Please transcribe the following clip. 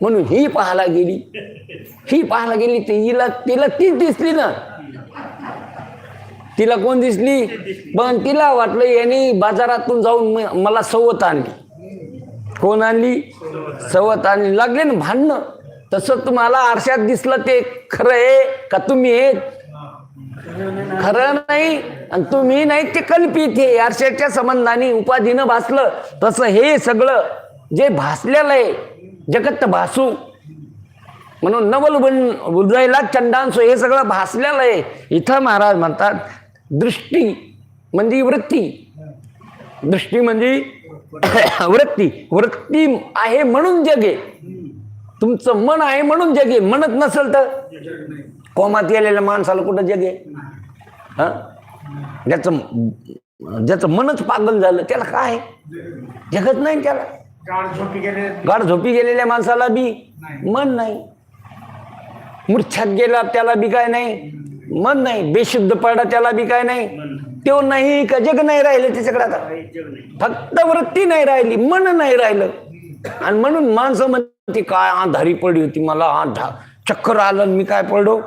म्हणून ही पाहायला गेली. ही पाहायला गेली ती हिला तिला तीच दिसली ना. तिला कोण दिसली? पण तिला वाटलं यांनी बाजारातून जाऊन मला सवत आणली. कोण आणली? सवत आणली. लागले ना भांडणं. तसं तुम्हाला आरशात दिसलं ते खरं आहे का तुम्ही हे? खरं नाही. आणि तुम्ही नाही ते कल्पित हे आरशाच्या संबंधाने उपाधीनं भासलं. तसं हे सगळं जे भासलेलं आहे जगत भासू. म्हणून नवल बन उदयला चंडांसो हे सगळं भासलेलं आहे. इथं महाराज म्हणतात दृष्टी म्हणजे वृत्ती. दृष्टी म्हणजे वृत्ती. वृत्ती आहे म्हणून जगे. तुमचं मन आहे म्हणून जगे. म्हणत नसेल तर कोमात गेलेल्या माणसाला कुठं जगे? हा? ज्याचं ज्याचं मनच पागल झालं त्याला काय? जगत नाही त्याला. गाड झोपी गेले. गाढ झोपी गेलेल्या माणसाला बी मन नाही. मूर्छात गेला त्याला बी काय नाही. मन नाही. बेशुद्ध पडला त्याला बी काय नाही. तो नाही का जग नाही राहिलं त्याच्याकडे आता? फक्त वृत्ती नाही राहिली मन नाही राहिलं. आणि म्हणून माणसं म्हणते काय आधारी पडली होती मला? ढा- चक्कर आलं मी काय पडलो?